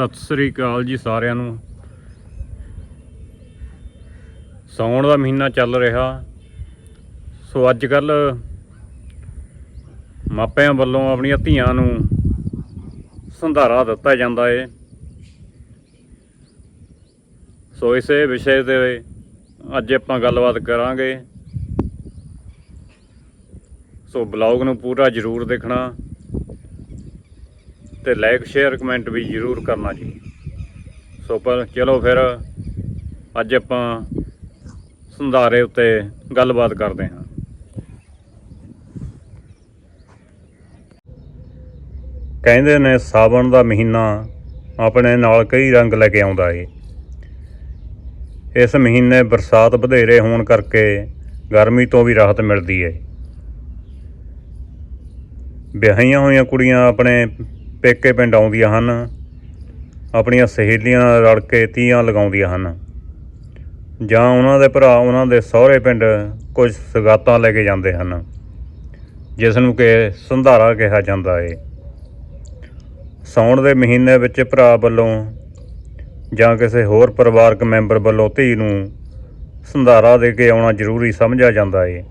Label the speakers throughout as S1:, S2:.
S1: ਸਤਿ ਸ੍ਰੀ ਅਕਾਲ ਜੀ ਸਾਰਿਆਂ ਨੂੰ। ਸਾਉਣ ਦਾ ਮਹੀਨਾ ਚੱਲ ਰਿਹਾ। ਸੋ ਅੱਜ ਕੱਲ ਮਾਪਿਆਂ ਵੱਲੋਂ ਆਪਣੀਆਂ ਧੀਆਂ ਨੂੰ ਸੰਧਾਰਾ ਦਿੱਤਾ ਜਾਂਦਾ ਏ। ਸੋ ਇਸੇ ਵਿਸ਼ੇ ਤੇ ਅੱਜ ਆਪਾਂ ਗੱਲਬਾਤ ਕਰਾਂਗੇ। ਸੋ ਬਲੌਗ ਨੂੰ ਪੂਰਾ ਜ਼ਰੂਰ ਦੇਖਣਾ। ਤੇ ਲਾਈਕ ਸ਼ੇਅਰ ਕਮੈਂਟ ਵੀ ਜ਼ਰੂਰ ਕਰਨਾ ਜੀ। ਸੋ ਪਰ ਚਲੋ ਫਿਰ, ਅੱਜ ਆਪਾਂ ਸੰਧਾਰੇ ਉੱਤੇ ਗੱਲਬਾਤ ਕਰਦੇ ਹਾਂ। ਕਹਿੰਦੇ ਨੇ ਸਾਵਣ ਦਾ ਮਹੀਨਾ ਆਪਣੇ ਨਾਲ ਕਈ ਰੰਗ ਲੈ ਕੇ ਆਉਂਦਾ ਏ। ਇਸ ਮਹੀਨੇ ਬਰਸਾਤ ਵਧੇਰੇ ਹੋਣ ਕਰਕੇ ਗਰਮੀ ਤੋਂ ਵੀ ਰਾਹਤ ਮਿਲਦੀ ਏ। ਵਿਆਹੀਆਂ ਹੋਈਆਂ ਕੁੜੀਆਂ ਆਪਣੇ ਪੇਕੇ ਪਿੰਡ ਆਉਂਦੀਆਂ ਹਨ। ਆਪਣੀਆਂ ਸਹੇਲੀਆਂ ਨਾਲ ਰਲ ਕੇ ਤੀਆਂ ਲਗਾਉਂਦੀਆਂ ਹਨ। ਜਾਂ ਉਹਨਾਂ ਦੇ ਭਰਾ, ਉਹਨਾਂ ਦੇ ਸਹੁਰੇ ਪਿੰਡ ਕੁਝ ਸਗਾਤਾਂ ਲੈ ਕੇ ਜਾਂਦੇ ਹਨ, ਜਿਸ ਨੂੰ ਕਿ ਸੰਧਾਰਾ ਕਿਹਾ ਜਾਂਦਾ ਹੈ ਸਾਉਣ ਦੇ ਮਹੀਨੇ ਵਿੱਚ ਭਰਾ ਵੱਲੋਂ ਜਾਂ ਕਿਸੇ ਹੋਰ ਪਰਿਵਾਰਕ ਮੈਂਬਰ ਵੱਲੋਂ ਧੀ ਨੂੰ ਸੰਧਾਰਾ ਦੇ ਕੇ ਆਉਣਾ ਜ਼ਰੂਰੀ ਸਮਝਿਆ ਜਾਂਦਾ ਹੈ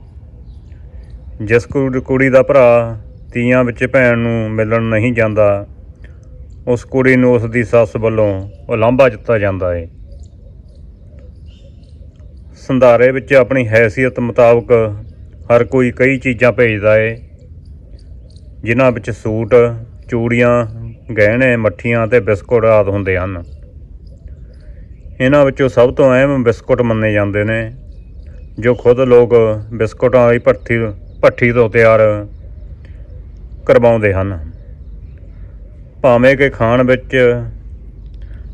S1: ਜਿਸ ਕੁੜੀ ਦਾ ਭਰਾ ਤੀਆਂ ਵਿੱਚ ਭੈਣ ਨੂੰ ਮਿਲਣ ਨਹੀਂ ਜਾਂਦਾ, ਉਸ ਕੁੜੀ ਨੂੰ ਉਸ ਦੀ ਸੱਸ ਵੱਲੋਂ ਉਲਾਂਭਾ ਦਿੱਤਾ ਜਾਂਦਾ ਏ। ਸੰਧਾਰੇ ਵਿੱਚ ਆਪਣੀ ਹੈਸੀਅਤ ਮੁਤਾਬਕ ਹਰ ਕੋਈ ਕਈ ਚੀਜ਼ਾਂ ਭੇਜਦਾ ਏ, ਜਿਨ੍ਹਾਂ ਵਿੱਚ ਸੂਟ, ਚੂੜੀਆਂ, ਗਹਿਣੇ, ਮੱਠੀਆਂ ਤੇ ਬਿਸਕੁਟ ਆਦਿ ਹੁੰਦੇ ਹਨ। ਇਹਨਾਂ ਵਿੱਚੋਂ ਸਭ ਤੋਂ ਅਹਿਮ ਬਿਸਕੁਟ ਮੰਨੇ ਜਾਂਦੇ ਨੇ, ਜੋ ਖੁਦ ਲੋਕ ਬਿਸਕੁਟਾਂ ਦੀ ਭੱਠੀ ਭੱਠੀ ਤੋਂ ਤਿਆਰ ਕਰਵਾਉਂਦੇ ਹਨ। ਭਾਵੇਂ ਕਿ ਖਾਣ ਵਿੱਚ,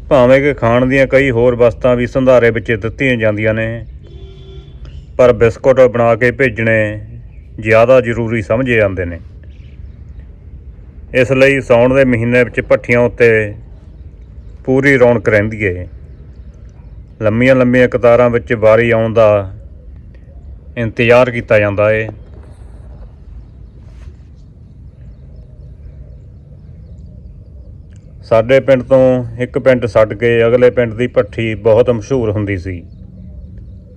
S1: ਭਾਵੇਂ ਕਿ ਖਾਣ ਦੀਆਂ ਕਈ ਹੋਰ ਵਸਤਾਂ ਵੀ ਸੰਧਾਰੇ ਵਿੱਚ ਦਿੱਤੀਆਂ ਜਾਂਦੀਆਂ ਨੇ, ਪਰ ਬਿਸਕੁਟ ਬਣਾ ਕੇ ਭੇਜਣੇ ਜ਼ਿਆਦਾ ਜ਼ਰੂਰੀ ਸਮਝੇ ਜਾਂਦੇ ਨੇ। ਇਸ ਲਈ ਸਾਉਣ ਦੇ ਮਹੀਨੇ ਵਿੱਚ ਭੱਠੀਆਂ ਉੱਤੇ ਪੂਰੀ ਰੌਣਕ ਰਹਿੰਦੀ ਏ। ਲੰਮੀਆਂ ਲੰਮੀਆਂ ਕਤਾਰਾਂ ਵਿੱਚ ਵਾਰੀ ਆਉਣ ਦਾ ਇੰਤਜ਼ਾਰ ਕੀਤਾ ਜਾਂਦਾ ਏ। ਸਾਡੇ ਪਿੰਡ ਤੋਂ ਇੱਕ ਪਿੰਡ ਛੱਡ ਕੇ ਅਗਲੇ ਪਿੰਡ ਦੀ ਭੱਠੀ ਬਹੁਤ ਮਸ਼ਹੂਰ ਹੁੰਦੀ ਸੀ।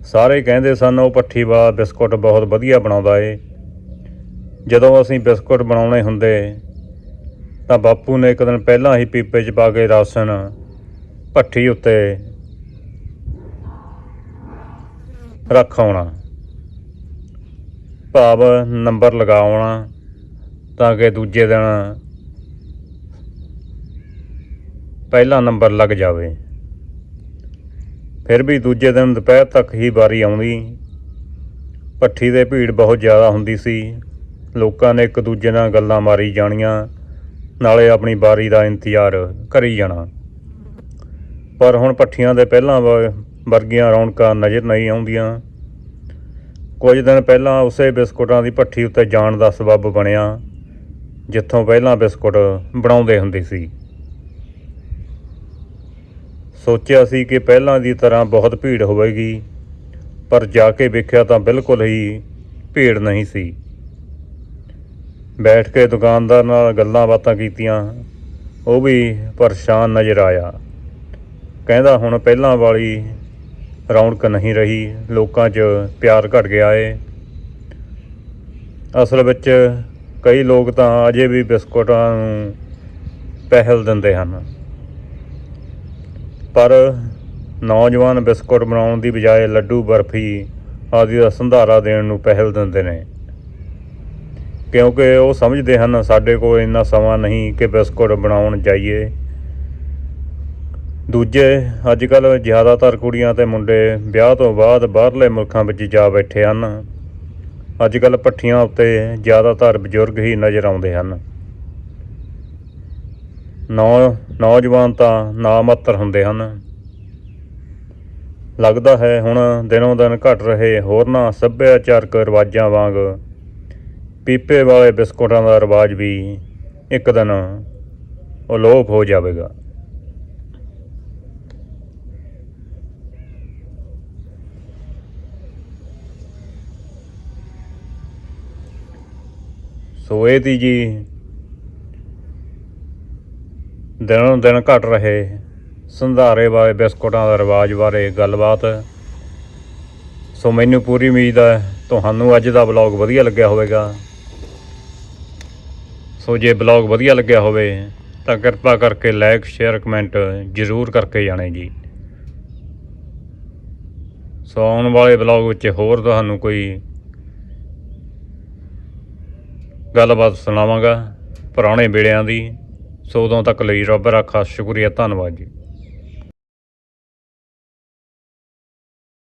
S1: ਸਾਰੇ ਕਹਿੰਦੇ ਸਨ ਉਹ ਭੱਠੀ ਵਾਲਾ ਬਿਸਕੁਟ ਬਹੁਤ ਵਧੀਆ ਬਣਾਉਂਦਾ ਏ। ਜਦੋਂ ਅਸੀਂ ਬਿਸਕੁਟ ਬਣਾਉਣੇ ਹੁੰਦੇ, ਤਾਂ ਬਾਪੂ ਨੇ ਇੱਕ ਦਿਨ ਪਹਿਲਾਂ ਹੀ ਪੀਪੇ 'ਚ ਪਾ ਕੇ ਰਾਸ਼ਨ ਭੱਠੀ ਉੱਤੇ ਰੱਖ ਆਉਣਾ। ਭਾਵ ਨੰਬਰ ਲਗਾਉਣਾ ਤਾਂ ਕਿ ਦੂਜੇ ਦਿਨ ਪਹਿਲਾ ਨੰਬਰ ਲੱਗ ਜਾਵੇ। ਫਿਰ ਵੀ ਦੂਜੇ ਦਿਨ ਦੁਪਹਿਰ ਤੱਕ ਹੀ ਵਾਰੀ ਆਉਂਦੀ। ਭੱਠੀ ਦੇ ਭੀੜ ਬਹੁਤ ਜ਼ਿਆਦਾ ਹੁੰਦੀ ਸੀ। ਲੋਕਾਂ ਨੇ ਇੱਕ ਦੂਜੇ ਨਾਲ ਗੱਲਾਂ ਮਾਰੀ ਜਾਣੀਆਂ। ਨਾਲੇ ਆਪਣੀ ਵਾਰੀ ਦਾ ਇੰਤਜ਼ਾਰ ਕਰੀ ਜਾਣਾ। ਪਰ ਹੁਣ ਭੱਠੀਆਂ ਦੇ ਪਹਿਲਾਂ ਵ- ਵਰਗੀਆਂ ਰੌਣਕਾਂ ਨਜ਼ਰ ਨਹੀਂ ਆਉਂਦੀਆਂ। ਕੁਝ ਦਿਨ ਪਹਿਲਾਂ ਉਸੇ ਬਿਸਕੁਟਾਂ ਦੀ ਭੱਠੀ ਉੱਤੇ ਜਾਣ ਦਾ ਸਬੱਬ ਬਣਿਆ, ਜਿੱਥੋਂ ਪਹਿਲਾਂ ਬਿਸਕੁਟ ਬਣਾਉਂਦੇ ਹੁੰਦੇ ਸੀ। ਸੋਚਿਆ ਸੀ ਕਿ ਪਹਿਲਾਂ ਦੀ ਤਰ੍ਹਾਂ ਬਹੁਤ ਭੀੜ ਹੋਵੇਗੀ, ਪਰ ਜਾ ਕੇ ਵੇਖਿਆ ਤਾਂ ਬਿਲਕੁਲ ਹੀ ਭੀੜ ਨਹੀਂ ਸੀ। ਬੈਠ ਕੇ ਦੁਕਾਨਦਾਰ ਨਾਲ ਗੱਲਾਂ ਬਾਤਾਂ ਕੀਤੀਆਂ, ਉਹ ਵੀ ਪਰੇਸ਼ਾਨ ਨਜ਼ਰ ਆਇਆ। ਕਹਿੰਦਾ, ਹੁਣ ਪਹਿਲਾਂ ਵਾਲੀ ਰੌਣਕ ਨਹੀਂ ਰਹੀ, ਲੋਕਾਂ 'ਚ ਪਿਆਰ ਘਟ ਗਿਆ ਏ। ਅਸਲ ਵਿੱਚ ਕਈ ਲੋਕ ਤਾਂ ਅਜੇ ਵੀ ਬਿਸਕੁਟਾਂ ਨੂੰ ਪਹਿਲ ਦਿੰਦੇ ਹਨ। ਪਰ ਨੌਜਵਾਨ ਬਿਸਕੁਟ ਬਣਾਉਣ ਦੀ ਬਜਾਏ ਲੱਡੂ, ਬਰਫੀ ਆਦਿ ਦਾ ਸੰਧਾਰਾ ਦੇਣ ਨੂੰ ਪਹਿਲ ਦਿੰਦੇ ਨੇ। ਕਿਉਂਕਿ ਉਹ ਸਮਝਦੇ ਹਨ, ਸਾਡੇ ਕੋਲ ਇੰਨਾ ਸਮਾਂ ਨਹੀਂ ਕਿ ਬਿਸਕੁਟ ਬਣਾਉਣ ਜਾਈਏ। ਦੂਜੇ ਅੱਜ ਕੱਲ ਜ਼ਿਆਦਾਤਰ ਕੁੜੀਆਂ ਤੇ ਮੁੰਡੇ ਵਿਆਹ ਤੋਂ ਬਾਅਦ ਬਾਹਰਲੇ ਮੁਲਕਾਂ ਵਿੱਚ ਜਾ ਬੈਠੇ ਹਨ। ਅੱਜ ਕੱਲ ਪੱਠੀਆਂ ਉੱਤੇ ਜ਼ਿਆਦਾਤਰ ਬਜ਼ੁਰਗ ਹੀ ਨਜ਼ਰ ਆਉਂਦੇ ਹਨ। ਨੌ ਨੌਜਵਾਨ ਤਾਂ ਨਾਮਾਤਰ ਹੁੰਦੇ ਹਨ। ਲੱਗਦਾ ਹੈ ਹੁਣ ਦਿਨੋਂ ਦਿਨ ਘਟ ਰਹੇ ਹੋਰਨਾਂ ਸੱਭਿਆਚਾਰਕ ਰਿਵਾਜਾਂ ਵਾਂਗ ਪੀਪੇ ਵਾਲੇ ਬਿਸਕੁਟਾਂ ਦਾ ਰਿਵਾਜ ਵੀ ਇੱਕ ਦਿਨ ਅਲੋਪ ਹੋ ਜਾਵੇਗਾ। ਸੋ ਇਹ ਤੀ ਜੀ ਦਿਨੋਂ ਦਿਨ ਘਟ ਰਹੇ ਸੰਧਾਰੇ ਬਾਰੇ, ਬਿਸਕੁਟਾਂ ਦਾ ਰਿਵਾਜ ਬਾਰੇ ਗੱਲਬਾਤ। ਸੋ ਮੈਨੂੰ ਪੂਰੀ ਉਮੀਦ ਹੈ ਤੁਹਾਨੂੰ ਅੱਜ ਦਾ ਵਲੌਗ ਵਧੀਆ ਲੱਗਿਆ ਹੋਵੇਗਾ। ਸੋ ਜੇ ਵਲੌਗ ਵਧੀਆ ਲੱਗਿਆ ਹੋਵੇ ਤਾਂ ਕਿਰਪਾ ਕਰਕੇ ਲਾਈਕ, ਸ਼ੇਅਰ, ਕਮੈਂਟ ਜ਼ਰੂਰ ਕਰਕੇ ਜਾਣੇ ਜੀ ਸੋ ਆਉਣ ਵਾਲੇ ਵਲੌਗ ਵਿੱਚ ਹੋਰ ਤੁਹਾਨੂੰ ਕੋਈ ਗੱਲਬਾਤ ਸੁਣਾਵਾਂਗਾ ਪੁਰਾਣੇ ਵੇਲਿਆਂ ਦੀ। ਸੋ ਉਦੋਂ ਤੱਕ ਲਈ ਰੱਬ ਰਾਖਾ ਸ਼ੁਕਰੀਆ ਧੰਨਵਾਦ ਜੀ।